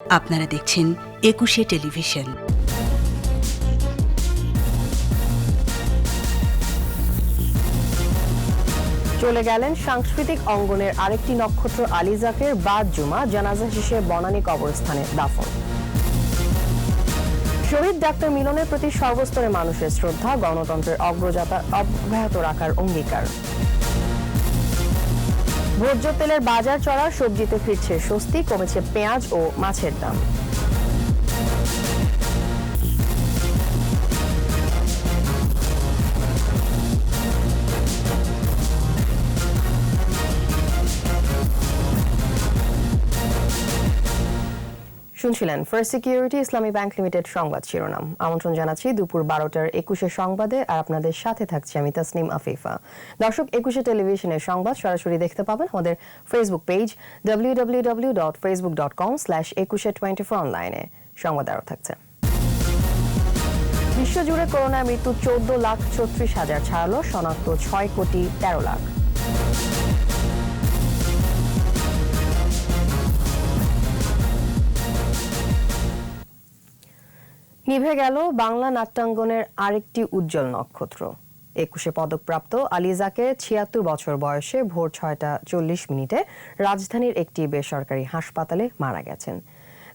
আপনারা দেখছেন একুশে টেলিভিশন। চলে গেলেন সাংস্কৃতিক অঙ্গনের আরেকটি নক্ষত্র আলিজাকের বাদ জুমা, জানাজা শেষে বনানী কবরস্থানে দাফন। শহীদ ডাক্তার মিলনের প্রতি সর্বস্তরে মানুষের শ্রদ্ধা, গণতন্ত্রের অগ্রযাত্রা অব্যাহত রাখার অঙ্গীকার। ভোজ্য তেলের বাজার চড়া সবজিতে ফিরছে স্বস্তি কমেছে পেঁয়াজ ও মাছের দাম। শুনছিলেন First Security, Islami Bank Limited সংবাদ শিরোনাম। আমন্ত্রণ জানাচ্ছি দুপুর বারোটার একুশে সংবাদে আর আপনাদের সাথে থাকছি আমি তাসনিম আফিফা। দর্শক, একুশে টেলিভিশনের সংবাদ সরাসরি দেখতে পাবেন আমাদের Facebook page W W dot Facebook dot com slash Ekushey twenty four অনলাইনে সংবাদ আরও থাকছে। বিশ্বজুড়ে করোনায় মৃত্যু চোদ্দ লাখ ছত্রিশ হাজার, ছাড়ালো শনাক্ত ছয় কোটি তেরো লাখ। নিভে গেল বাংলা নাট্যাঙ্গনের আরেকটি উজ্জ্বল নক্ষত্র। একুশে পদকপ্রাপ্ত আলিজাকে ছিয়াত্তর বছর বয়সে ভোর ছয়টা চল্লিশ মিনিটে রাজধানীর একটি বেসরকারি হাসপাতালে মারা গেছেন।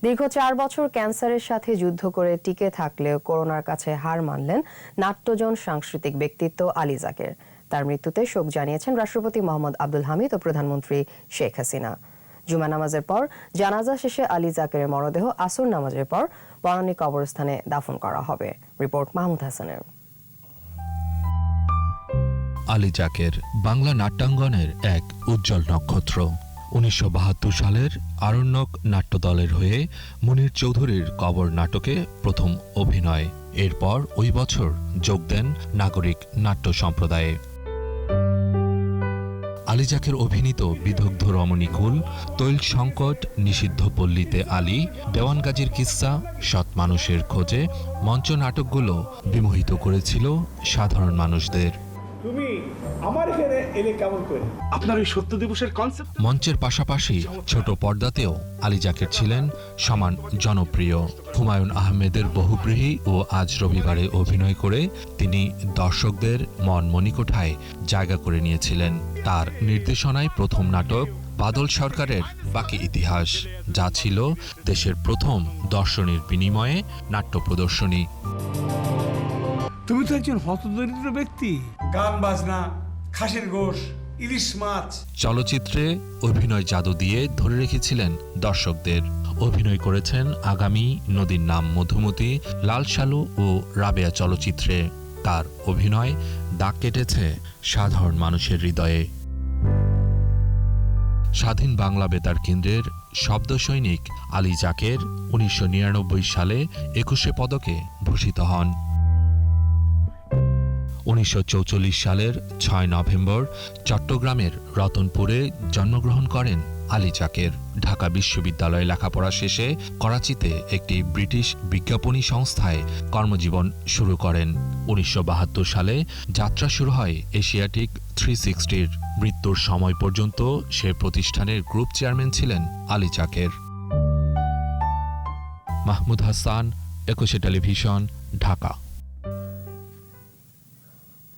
দীর্ঘ চার বছর ক্যান্সারের সাথে যুদ্ধ করে টিকে থাকলেও করোনার কাছে হার মানলেন নাট্যজন সাংস্কৃতিক ব্যক্তিত্ব আলী জাকের তার মৃত্যুতে শোক জানিয়েছেন রাষ্ট্রপতি মোহাম্মদ আব্দুল হামিদ ও প্রধানমন্ত্রী শেখ হাসিনা। জুমা নামাজের পর জানাজা শেষে আলী জাকেরের মরদেহ আসর নামাজের পর বনানী কবরস্থানে দাফন করা হবে। রিপোর্ট মাহমুদ হাসানের। আলী জাকের বাংলা নাট্যাঙ্গনের এক উজ্জ্বল নক্ষত্র। উনিশশো বাহাত্তর সালের আরণ্যক নাট্যদলের হয়ে মুনির চৌধুরীর কবর নাটকে প্রথম অভিনয়। এরপর ওই বছর যোগ দেন নাগরিক নাট্য সম্প্রদায়ে। আলিজাকের অভিনীত বিদগ্ধ রমণীকুল তৈল সংকট, নিষিদ্ধ পল্লীতে আলী দেওয়ানগাজীর কিস্সা, সৎ মানুষের খোঁজে, মঞ্চ নাটকগুলো বিমোহিত করেছিল সাধারণ মানুষদের। আমার এখানে এলে কেমন করে? আপনার ওই সত্য দিবসের কনসেপ্ট মঞ্চের পাশাপাশি ছোট পর্দাতেও আলী জাকের ছিলেন সমান জনপ্রিয়। হুমায়ুন আহমেদের বহুব্রীহি ও আজ রবিবারে অভিনয় করে তিনি দর্শকদের মন মণিকোঠায় জায়গা করে নিয়েছিলেন। তার নির্দেশনায় প্রথম নাটক বাদল সরকারের বাকি ইতিহাস যা ছিল দেশের প্রথম দর্শনীর বিনিময়ে নাট্য প্রদর্শনী। তুমি তো একজন হতদরিদ্র ব্যক্তি। গান বাজনা খাসির গোশ, ইলিশ মাছ। চলচ্চিত্রে অভিনয় জাদু দিয়ে ধরে রেখেছিলেন দর্শকদের। অভিনয় করেছেন আগামী নদীর নাম মধুমতি, লাল সালু ও রাবেয়া চলচ্চিত্রে। তার অভিনয় দাগ কেটেছে সাধারণ মানুষের হৃদয়ে। স্বাধীন বাংলা বেতার কেন্দ্রের শব্দ সৈনিক আলী জাকের উনিশশো নিরানব্বই সালে একুশে পদকে ভূষিত হন। উনিশশো সালের ছয় নভেম্বর চট্টগ্রামের রতনপুরে জন্মগ্রহণ করেন আলী জাকের। ঢাকা বিশ্ববিদ্যালয়ে লেখাপড়া শেষে করাচিতে একটি ব্রিটিশ বিজ্ঞাপনী সংস্থায় কর্মজীবন শুরু করেন। উনিশশো বাহাত্তর সালে যাত্রা শুরু হয় এশিয়াটিক থ্রি সিক্সটির। মৃত্যুর সময় পর্যন্ত সে প্রতিষ্ঠানের গ্রুপ চেয়ারম্যান ছিলেন আলী জাকের। মাহমুদ হাসান, একুশে টেলিভিশন, ঢাকা।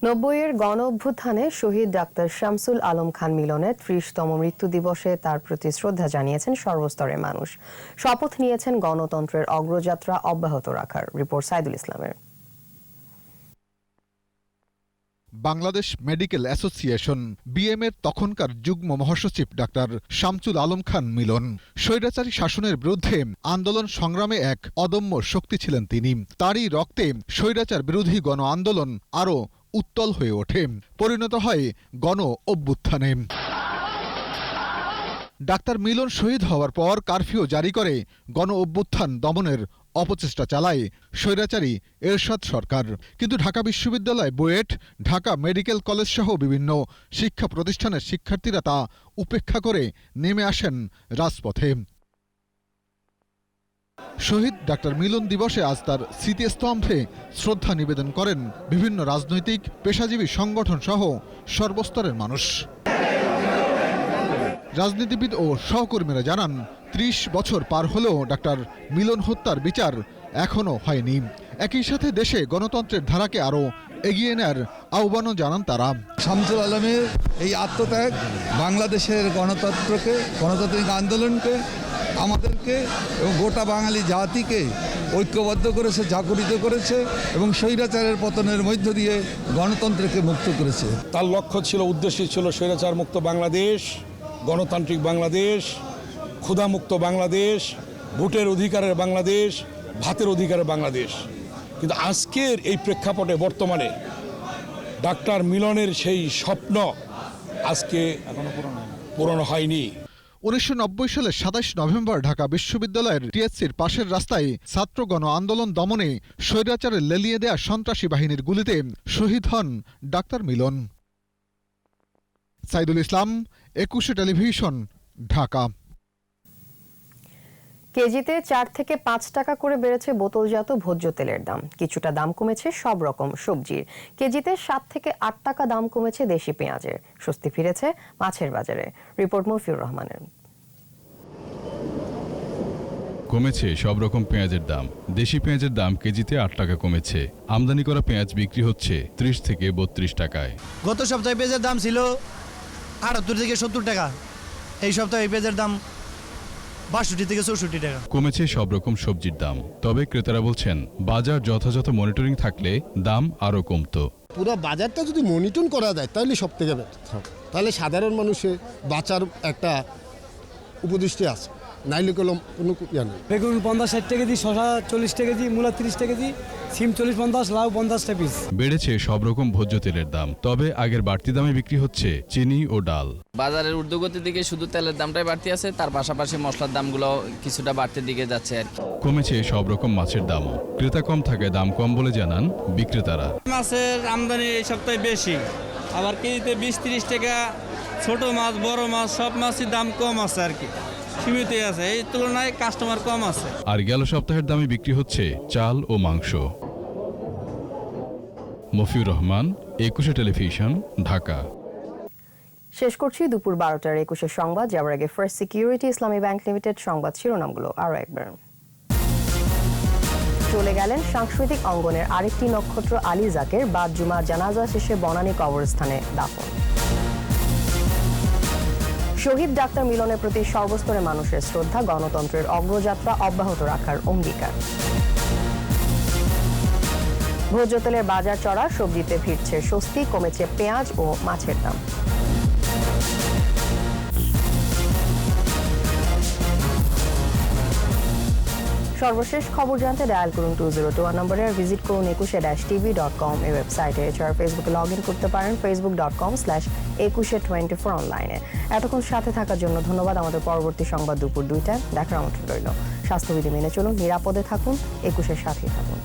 নব্বইয়ের গণ অভ্যুত্থানে শহীদ ডাক্তার শামসুল আলম খান মিলনের ত্রিশতম মৃত্যু দিবসে তার প্রতি শ্রদ্ধা জানিয়েছেন সর্বস্তরের মানুষ। শপথ নিয়েছেন গণতন্ত্রের অগ্রযাত্রা অব্যাহত রাখার, রিপোর্ট সাইদুল ইসলামের। বাংলাদেশ মেডিকেল অ্যাসোসিয়েশন বিএমএর তখনকার যুগ্ম মহাসচিব ডাক্তার শামসুল আলম খান মিলন। স্বৈরাচারী শাসনের বিরুদ্ধে আন্দোলন সংগ্রামে এক অদম্য শক্তি ছিলেন তিনি। তারই রক্তে স্বৈরাচার বিরোধী গণ আন্দোলন আরও উত্তল হয়ে ওঠে। পরিণত হয় গণ অভ্যুত্থানে। ডাক্তার মিলন শহীদ হওয়ার পর কারফিউ জারি করে। গণ অভ্যুত্থান দমনের অপচেষ্টা চালায় স্বৈরাচারী এরশাদ সরকার। কিন্তু ঢাকা বিশ্ববিদ্যালয় বুয়েট, ঢাকা মেডিকেল কলেজ সহ বিভিন্ন শিক্ষা প্রতিষ্ঠানের শিক্ষার্থীরা তা উপেক্ষা করে নেমে আসেন রাজপথে। শহীদ ডাক্তার মিলন দিবসে আজ তার স্মৃতিস্তম্ভে শ্রদ্ধা নিবেদন করেন বিভিন্ন রাজনৈতিক, পেশাজীবী সংগঠন সহ সর্বস্তরের মানুষ। রাজনীতিবিদ ও সহকর্মীরা জানান, ত্রিশ বছর পার হলেও ডাক্তার মিলন হত্যার বিচার এখনও হয়নি। একই সাথে দেশে গণতন্ত্রের ধারাকে আরও এগিয়ে নেয়ার আহ্বানও জানান তারা। শামসুল আলমের এই আত্মত্যাগ বাংলাদেশের গণতন্ত্রকে, গণতান্ত্রিক আন্দোলনকে আমাদেরকে এবং গোটা বাঙালি জাতিকে ঐক্যবদ্ধ করেছে জাগরিত করেছে এবং স্বৈরাচারের পতনের মধ্য দিয়ে গণতন্ত্রকে মুক্ত করেছে। তার লক্ষ্য ছিল উদ্দেশ্য ছিল স্বৈরাচার মুক্ত বাংলাদেশ গণতান্ত্রিক বাংলাদেশ ক্ষুধামুক্ত বাংলাদেশ ভোটের অধিকারের বাংলাদেশ ভাতের অধিকারের বাংলাদেশ। কিন্তু আজকের এই প্রেক্ষাপটে বর্তমানে ডাক্তার মিলনের সেই স্বপ্ন আজকে পূরণ হয়নি। উনিশশো নব্বই সালে সাতাশ নভেম্বর ঢাকা বিশ্ববিদ্যালয়ের টিএসসির পাশের রাস্তায় ছাত্র গণ আন্দোলন দমনে স্বৈরাচারে লেলিয়ে দেয়া সন্ত্রাসী বাহিনীর গুলিতে শহীদ হন ডাক্তার মিলন। সাইদুল ইসলাম, একুশে টেলিভিশন, ঢাকা। কেজিতে চার থেকে পাঁচ টাকা করে বেড়েছে বোতলজাত ভোজ্য তেলের দাম। কিছুটা দাম কমেছে সব রকম সবজির। কেজিতে সাত থেকে আট টাকা দাম কমেছে দেশি পেঁয়াজের। স্বস্তি ফিরেছে মাছের বাজারে। রিপোর্ট মফিউর রহমানের। কমেছে সব রকম পেঁয়াজের দাম। দেশি পেঁয়াজের দাম কেজিতে আট টাকা কমেছে। আমদানি করা পেঁয়াজ বিক্রি হচ্ছে ত্রিশ থেকে বত্রিশ টাকায়। গত সপ্তাহে পেঁয়াজের দাম ছিল আটাত্তর থেকে সত্তর টাকা। এই সপ্তাহে পেঁয়াজের দাম বাষট্টি থেকে চৌষট্টি টাকা। কমেছে সব রকম সবজির দাম। তবে ক্রেতারা বলছেন বাজার যথাযথ মনিটরিং থাকলে দাম আরও কমতো। পুরো বাজারটা যদি মনিটর করা যায় তাহলে সব থেকে তাহলে সাধারণ মানুষের বাঁচার একটা উপদৃষ্টি আছে। নাইলে কোনো কোনো ইয়া নেই। বেগুন পঞ্চাশ ষাট টাকা কেজি শশা চল্লিশ টাকা কেজি মূলা তিরিশ টাকা কেজি সিম চল্লিশ পঞ্চাশ লাউ পঞ্চাশ টাকা পিস বেড়েছে সব রকম ভোজ্য তেলের দাম তবে আগের বাড়তি দামে বিক্রি হচ্ছে চিনি ও ডাল। বাজারের ঊর্ধ্বগতির দিকে শুধু তেলের দামটাই বাড়তি আছে তার পাশাপাশি মশলার দামগুলো কিছুটা বাড়তির দিকে যাচ্ছে আর কি। কমেছে সব রকম মাছের দামও। ক্রেতা কম থাকে দাম কম বলে জানান বিক্রেতারা। মাছের আমদানি এই সপ্তাহে বেশি। আবার কেজিতে বিশ তিরিশ টাকা ছোট মাছ বড় মাছ সব মাছের দাম কম আছে আর কি। সীমিত আছে। এই তুলনায় কাস্টমার কম আছে। আর গেল সপ্তাহের দামে বিক্রি হচ্ছে চাল ও মাংস। মফিউর রহমান একুশে টেলিভিশন ঢাকা। শেষ করছি দুপুর বারোটার একুশের সংবাদ। যাওয়ার আগে First Security Islami Bank Limited সংবাদ শিরোনামগুলো আরও একবার। চলে গেলেন সাংস্কৃতিক অঙ্গনের আরেকটি নক্ষত্র আলী জাকের। বাদ জুমা জানাজা শেষে বনানী কবরস্থানে দাফন। শহীদ ডাক্তার মিলনের প্রতি সর্বস্তরে মানুষের শ্রদ্ধা, গণতন্ত্রের অগ্রযাত্রা অব্যাহত রাখার অঙ্গীকার। ভোজ্য তেলের বাজার চড়া, সবজিতে ফিরছে স্বস্তি, কমেছে পেঁয়াজ ও মাছের দাম। সর্বশেষ খবর জানতে ডায়াল করুন টু জিরো টু নম্বরে ভিজিট করুন Ekushey dash TV dot com এই ওয়েবসাইটে এছাড়া ফেসবুকে লগ ইন করতে পারেন Facebook dot com slash Ekushey twenty four অনলাইনে এতক্ষণ সাথে থাকার জন্য ধন্যবাদ আমাদের পরবর্তী সংবাদ দুপুর দুইটায়। দেখার আমন্ত্রণ রইল। স্বাস্থ্যবিধি মেনে চলুন, নিরাপদে থাকুন, একুশের সাথেই থাকুন।